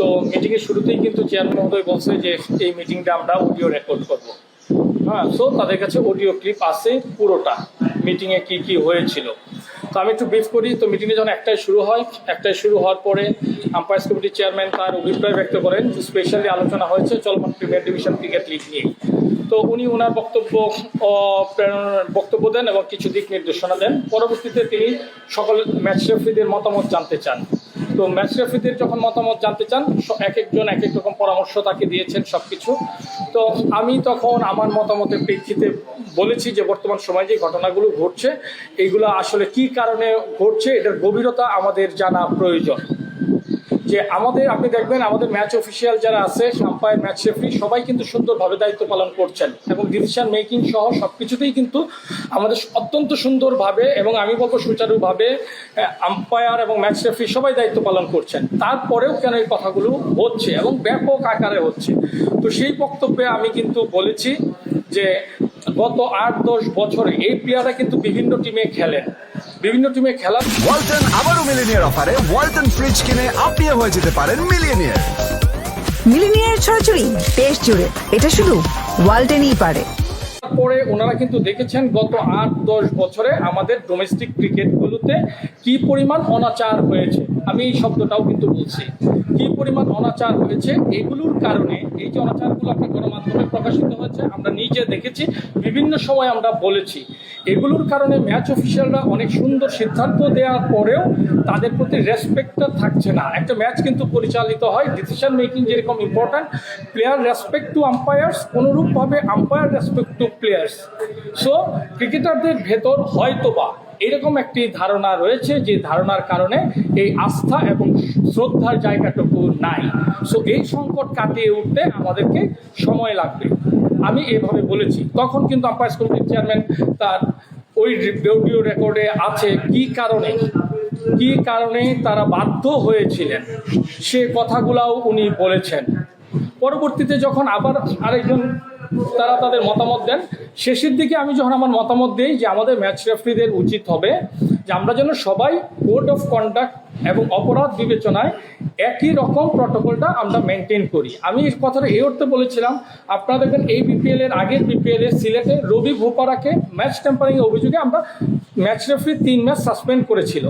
তো মিটিংয়ের শুরুতেই কিন্তু চেয়ারম্যান মহোদয় বলছে যে, এই মিটিংটা আমরা অডিও রেকর্ড করব। হ্যাঁ সো তাদের কাছে অডিও ক্লিপ আছে পুরোটা। মিটিংয়ে কি কি হয়েছিল। তো আমি একটু ব্রিফ করি। তো মিটিংয়ে যখন একটাই শুরু হয়, একটাই শুরু হওয়ার পরে আম্পায়ার্স কমিটির চেয়ারম্যান তার অভিপ্রায় ব্যক্ত করেন স্পেশালি আলোচনা হয়েছে চলমান প্রিমিয়ার ডিভিশন ক্রিকেট লিগ নিয়ে। তো উনি ওনার বক্তব্য বক্তব্য দেন এবং কিছু দিক নির্দেশনা দেন। পরবর্তীতে তিনি সকল ম্যাচ রেফারিদের মতামত জানতে চান। তো ম্যাচ রেফারিদের যখন মতামত জানতে চান এক একজন এক এক রকম পরামর্শ তাকে দিয়েছেন সব কিছু তো আমি তখন আমার মতামতের প্রেক্ষিতে বলেছি যে বর্তমান সময়ে যে ঘটনাগুলো ঘটছে এইগুলো আসলে কি কারণে ঘটছে, এটার গভীরতা আমাদের জানা প্রয়োজন। যে আমাদের, আপনি দেখবেন আমাদের ম্যাচ অফিসিয়াল যারা আছে আম্পায়ার ম্যাচ রেফারি সবাই কিন্তু সুন্দরভাবে দায়িত্ব পালন করছেন। এবং ডিসিশন মেকিং সহ সব কিছুতেই কিন্তু আমাদের অত্যন্ত সুন্দরভাবে এবং আমি বলব সুচারুভাবে আম্পায়ার এবং ম্যাচ রেফারি সবাই দায়িত্ব পালন করছেন। তারপরেও কেন এই কথাগুলো হচ্ছে এবং ব্যাপক আকারে হচ্ছে? তো সেই বক্তব্যে আমি কিন্তু বলেছি যে গত আট দশ বছরে এই প্লেয়াররা কিন্তু বিভিন্ন টিমে খেলেন। বিভিন্ন টিমে খেলার ওয়ালটন আবারও মিলিনিয়ার অফারে ওয়ালটন ফ্রিজ কিনে আপনিও হয়ে যেতে পারেন মিলিয়নিয়ার মিলিনিয়ার ছড়াছড়ি দেশ জুড়ে এটা শুধু ওয়ালটেনই পারে। পরে ওনারা কিন্তু দেখেছেন গত আট দশ বছরে আমাদের ডোমেস্টিক ক্রিকেটগুলোতে কি পরিমাণ অনাচার হয়েছে। আমি এই শব্দটাও কিন্তু বলছি। কি পরিমাণ অনাচার হয়েছে এগুলোর কারণে এই যে অনাচারগুলো গণমাধ্যমে প্রকাশিত হয়েছে, আমরা নিজে দেখেছি, বিভিন্ন সময় আমরা বলেছি। এগুলোর কারণে ম্যাচ অফিসিয়ালরা অনেক সুন্দর সিদ্ধান্ত দেওয়ার পরেও তাদের প্রতি রেসপেক্টটা থাকছে না। একটা ম্যাচ কিন্তু পরিচালিত হয় ডিসিশন মেকিং যেরকম important player respect to umpires অনুরূপভাবে umpire respect to players so ক্রিকেটারদের ভেতর হয়তোবা এরকম একটি ধারণা রয়েছে যে ধারণার কারণে এই আস্থা এবং শ্রদ্ধার জায়গাটুকু নাই। সো এই সংকট কাটিয়ে উঠতে আমাদেরকে সময় লাগবে। আমি এভাবে বলেছি। তখন কিন্তু আম্পায়ার্স কমিটির চেয়ারম্যান তার ওই অডিও রেকর্ডে আছে কি কারণে কি কারণে তারা বাধ্য হয়েছিলেন, সে কথাগুলাও উনি বলেছেন। পরবর্তীতে যখন আবার আরেকজন তারা তাদের মতামত দেন। শেষের দিকে আমি যখন আমার মতামত দিই যে আমাদের ম্যাচ রেফারিদের উচিত হবে যে আমরা যেন সবাই কোড অফ কন্ডাক্ট এবং অপরাধ বিবেচনায় একই রকম প্রটোকলটা আমরা মেনটেন করি। আমি এই কথাটা এই অর্থে বলেছিলাম, আপনারা দেখবেন এই বিপিএল এর আগের বিপিএল এর সিলেটে রবি ভোপারাকে ম্যাচ টেম্পারিং অভিযোগে আমরা ম্যাচ রেফারি তিন ম্যাচ সাসপেন্ড করেছিল।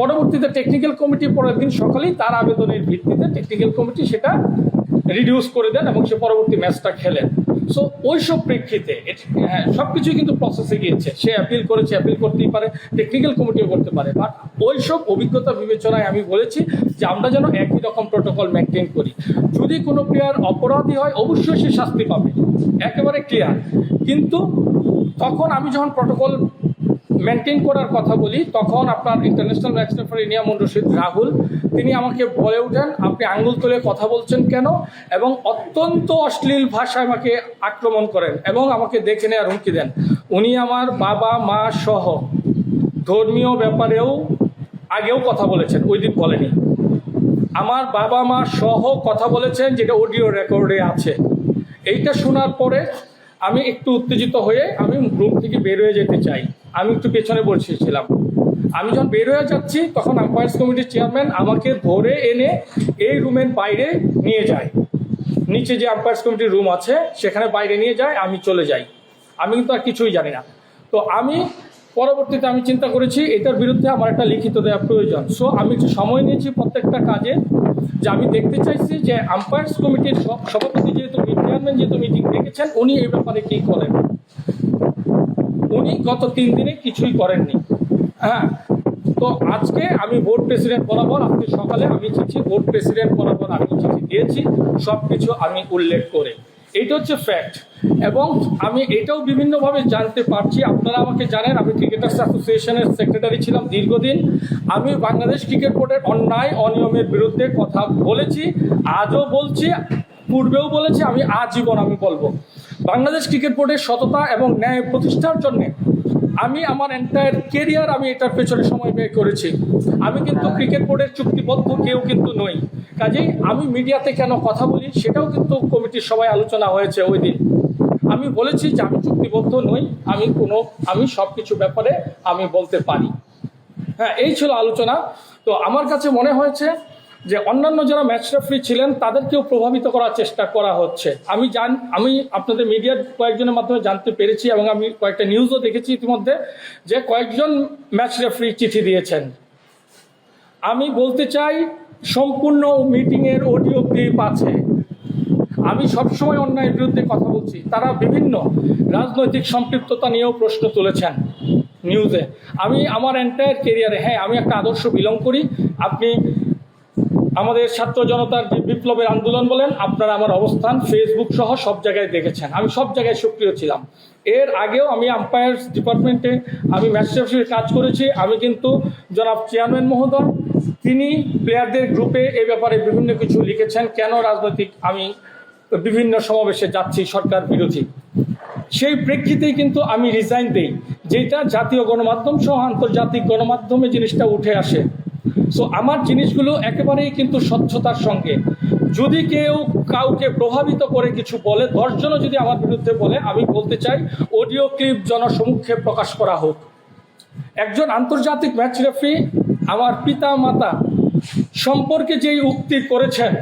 পরবর্তীতে টেকনিক্যাল কমিটি পরের দিন সকালেই তার আবেদনের ভিত্তিতে টেকনিক্যাল কমিটি সেটা রিডিউস করে দেন এবং সে পরবর্তী ম্যাচটা খেলেন। সো ওই সব প্রেক্ষিতে হ্যাঁ সব কিছুই কিন্তু প্রসেসে গিয়েছে। সে অ্যাপিল করেছে অ্যাপিল করতেই পারে টেকনিক্যাল কমিটিও করতে পারে। বাট ওই সব অভিজ্ঞতা বিবেচনায় আমি বলেছি যে আমরা যেন একই রকম প্রোটোকল মেনটেন করি। যদি কোনো প্লেয়ার অপরাধী হয়, অবশ্যই সে শাস্তি পাবে। একেবারে ক্লিয়ার কিন্তু তখন আমি যখন প্রোটোকল মেনটেন করার কথা বলি, তখন আপনার ইন্টারন্যাশনাল ম্যাচ রেফারি নিয়ামন রশিদ রাহুল, তিনি আমাকে বলে ওঠেন আপনি আঙ্গুল তুলে কথা বলছেন কেন? এবং অত্যন্ত অশ্লীল ভাষায় আমাকে আক্রমণ করেন এবং আমাকে দেখে নেওয়ার হুমকি দেন। উনি আমার বাবা, মা সহ ধর্মীয় ব্যাপারেও আগেও কথা বলেছেন, ওই দিন বলেনি। আমার বাবা, মা সহ কথা বলেছেন, যেটা অডিও রেকর্ডে আছে। এইটা শোনার পরে আমি একটু উত্তেজিত হয়ে আমি রুম থেকে বের হয়ে যেতে চাই। আমি একটু পেছনে বসেছিলাম। আমি যখন বের হয়ে যাচ্ছি, তখন আম্পায়ার্স কমিটির চেয়ারম্যান আমাকে ধরে এনে এই রুমের বাইরে নিয়ে যায়। নিচে যে আম্পায়ার্স কমিটির রুম আছে, সেখানে বাইরে নিয়ে যায়, আমি চলে যাই। আমি কিন্তু আর কিছুই জানি না। তো আমি পরবর্তীতে আমি চিন্তা করেছি, এটার বিরুদ্ধে আমার একটা লিখিত দেওয়া প্রয়োজন। সো আমি একটু সময় নিয়েছি প্রত্যেকটা কাজে, যে আমি দেখতে চাইছি যে আম্পায়ার্স কমিটির সভাপতি যেহেতু চেয়ারম্যান যেহেতু মিটিং ডেকেছেন উনি এই ব্যাপারে কী করেন? উনি গত তিন দিনে কিছুই করেননি। হ্যাঁ তো আজকে আমি বোর্ড প্রেসিডেন্ট বরাবর, আজকে সকালে আমি চিঠি, বোর্ড প্রেসিডেন্ট বরাবর আমি চিঠি দিয়েছি সব কিছু আমি উল্লেখ করে। এইটা হচ্ছে ফ্যাক্ট এবং আমি এটাও বিভিন্নভাবে জানতে পারছি, আপনারা আমাকে জানেন, আমি ক্রিকেটার্স অ্যাসোসিয়েশনের সেক্রেটারি ছিলাম দীর্ঘদিন। আমি বাংলাদেশ ক্রিকেট বোর্ডের অন্যায়, অনিয়মের বিরুদ্ধে কথা বলেছি, আজও বলছি, পূর্বেও বলেছি, আমি আজীবন আমি বলব। বাংলাদেশ ক্রিকেট বোর্ডের সততা এবং ন্যায় প্রতিষ্ঠার জন্য আমি আমার এন্টায়ার কেরিয়ার আমি এটার পেছনে সময় ব্যয় করেছি। আমি কিন্তু ক্রিকেট বোর্ডের চুক্তিবদ্ধ কেউ কিন্তু নই। কাজেই আমি মিডিয়াতে কেন কথা বলি সেটাও কিন্তু কমিটির সবাই আলোচনা হয়েছে ওই দিন। আমি বলেছি যে আমি চুক্তিবদ্ধ নই আমি কোনো আমি সব কিছু ব্যাপারে আমি বলতে পারি। হ্যাঁ এই ছিল আলোচনা। তো আমার কাছে মনে হয়েছে যে অন্যান্য যারা ম্যাচ রেফারি ছিলেন, তাদেরকেও প্রভাবিত করার চেষ্টা করা হচ্ছে। আমি জান, আমি আপনাদের মিডিয়ার কয়েকজনের মাধ্যমে জানতে পেরেছি এবং আমি কয়েকটা নিউজও দেখেছি ইতিমধ্যে যে কয়েকজন ম্যাচ রেফারি চিঠি দিয়েছেন। আমি বলতে চাই, সম্পূর্ণ মিটিংয়ের অডিও ক্লিপ আছে। আমি সবসময় অন্যায়ের বিরুদ্ধে কথা বলছি। তারা বিভিন্ন রাজনৈতিক সম্পৃক্ততা নিয়েও প্রশ্ন তুলেছেন নিউজে আমি আমার এন্টায়ার কেরিয়ারে হ্যাঁ আমি একটা আদর্শ বিলং করি। আপনি আমাদের ছাত্র জনতার যে বিপ্লবের আন্দোলন বলেন, আপনারা আমার অবস্থান ফেসবুক সহ সব জায়গায় দেখেছেন। আমি সব জায়গায় সক্রিয় ছিলাম। এর আগেও আমি আম্পায়ার ডিপার্টমেন্টে আমি ম্যাচ রেফারির কাজ করেছি। আমি কিন্তু জনাব চেয়ারম্যান মহোদয়, তিনি প্লেয়ারদের গ্রুপে এ ব্যাপারে বিভিন্ন কিছু লিখেছেন। কেন রাজনৈতিক আমি বিভিন্ন সমাবেশে যাচ্ছি, সরকার বিরোধী। সেই প্রেক্ষিতেই কিন্তু আমি রিজাইন দেই। যেটা জাতীয় গণমাধ্যম সহ আন্তর্জাতিক গণমাধ্যমে জিনিসটা উঠে আসে। সো আমার জিনিসগুলো একেবারেই কিন্তু স্বচ্ছতার সঙ্গে। যদি কেউ কাউকে প্রভাবিত করে কিছু বলে দশজনও যদি আমার বিরুদ্ধে বলে, আমি বলতে চাই, অডিও ক্লিপ জনসমুখে প্রকাশ করা হোক। একজন আন্তর্জাতিক ম্যাচ রেফারি আমার পিতা মাতা সম্পর্কে যেই উক্তি করেছেন,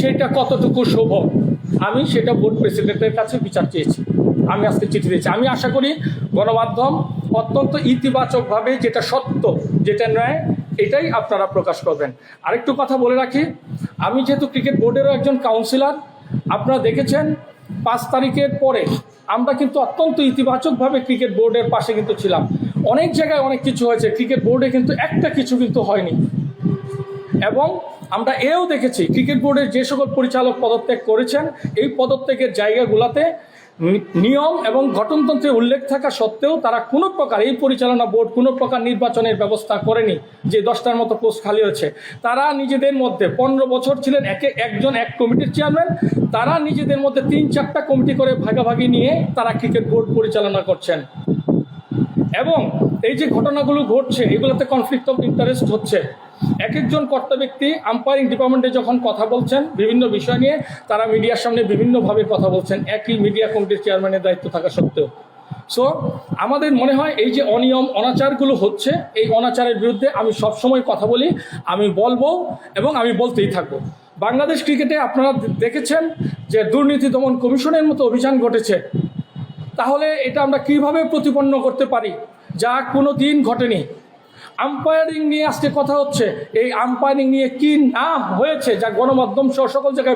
সেটা কতটুকু শুভ আমি সেটা বোর্ড প্রেসিডেন্টের কাছে বিচার চেয়েছি। আমি আজকে চিঠি দিয়েছি। আমি আশা করি গণমাধ্যম অত্যন্ত ইতিবাচকভাবে যেটা সত্য, যেটা ন্যায়, এটাই আপনারা প্রকাশ করবেন। আরেকটু কথা বলে রাখি, আমি যেহেতু ক্রিকেট বোর্ডেরও একজন কাউন্সিলর আপনারা দেখেছেন, পাঁচ তারিখের পরে আমরা কিন্তু অত্যন্ত ইতিবাচকভাবে ক্রিকেট বোর্ডের পাশে কিন্তু ছিলাম। অনেক জায়গায় অনেক কিছু হয়েছে, ক্রিকেট বোর্ডে কিন্তু একটা কিছু কিন্তু হয়নি। এবং আমরা এও দেখেছি, ক্রিকেট বোর্ডের যে সকল পরিচালক পদত্যাগ করেছেন, এই পদত্যাগের জায়গাগুলোতে নিয়ম এবং গঠনতন্ত্রে উল্লেখ থাকা সত্ত্বেও তারা কোনো প্রকার এই পরিচালনা বোর্ড কোনো প্রকার নির্বাচনের ব্যবস্থা করেনি, যে দশটার মতো পোস্ট খালি হয়েছে। তারা নিজেদের মধ্যে পনেরো বছর ছিলেন, একে একজন এক কমিটির চেয়ারম্যান। তারা নিজেদের মধ্যে তিন চারটা কমিটি করে ভাগাভাগি নিয়ে তারা ক্রিকেট বোর্ড পরিচালনা করছেন। এবং এই যে ঘটনাগুলো ঘটছে, এগুলোতে কনফ্লিক্ট অফ ইন্টারেস্ট হচ্ছে। এক একজন কর্তা ব্যক্তি আম্পায়ারিং ডিপার্টমেন্টে যখন কথা বলছেন, বিভিন্ন বিষয় নিয়ে তারা মিডিয়ার সামনে বিভিন্নভাবে কথা বলছেন। একই মিডিয়া কমিটির চেয়ারম্যানের দায়িত্ব থাকা সত্ত্বেও। সো আমাদের মনে হয় এই যে অনিয়ম, অনাচারগুলো হচ্ছে, এই অনাচারের বিরুদ্ধে আমি সবসময় কথা বলি, আমি বলব এবং আমি বলতেই থাকব। বাংলাদেশ ক্রিকেটে আপনারা দেখেছেন যে দুর্নীতি দমন কমিশনের মতো অভিযান ঘটেছে। তাহলে এটা আমরা কীভাবে প্রতিপন্ন করতে পারি? যা কোনো দিন ঘটেনি। আম্পায়ারিং নিয়ে আজকে কথা হচ্ছে। এই আম্পায়ারিং নিয়ে কি না হয়েছে যা গণমাধ্যম সহ সকল জায়গায়